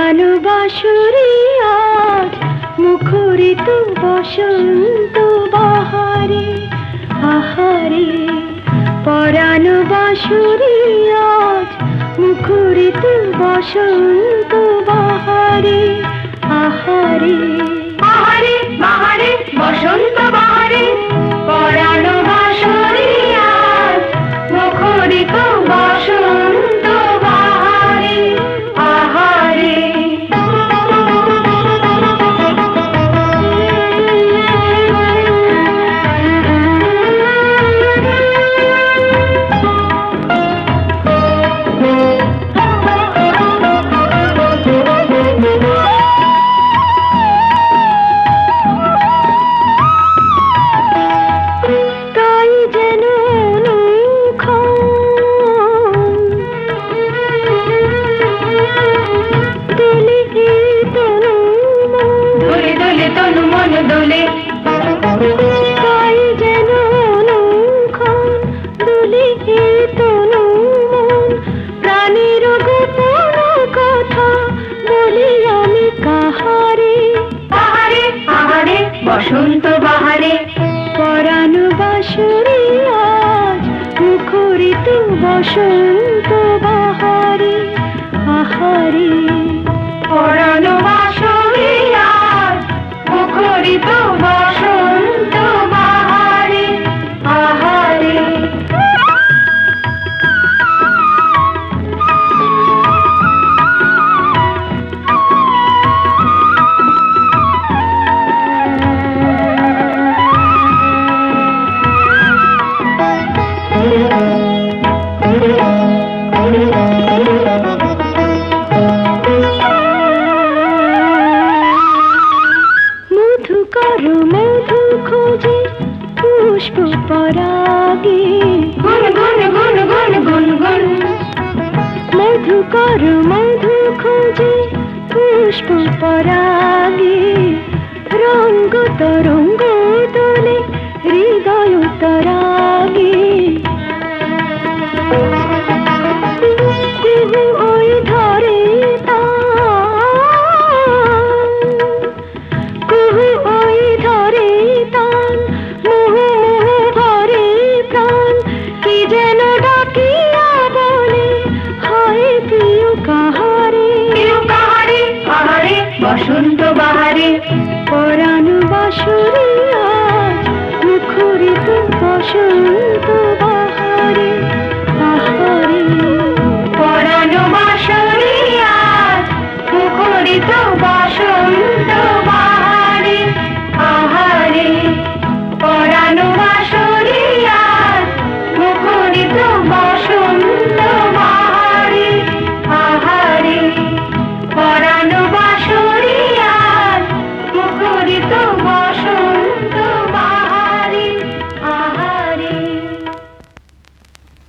বাঁশুরি আজ মুখরিত বসন্ত বাহারে আহারে। পরাণ বাসুরি আজ মুখরিত বসন্ত দোলে। তাই যেন দুলি তনু মন। প্রাণের গোপন কথা বলি আমি কাহারে। বাহারে বাহারে বসন্ত বাহারে পরাণ বাসুরি আজ মুখরিত বসন্ত বাহারে। আহারে। পুষ্প পরাগে। গুন গুন গুন গুন গুন গুন মধু কর মধু খোঁজে পুষ্প পরাগে। রঙ্গ তরঙ্গ বসন্ত বাহারে? পরাণ বাসুরি মুখরিত বসন্ত।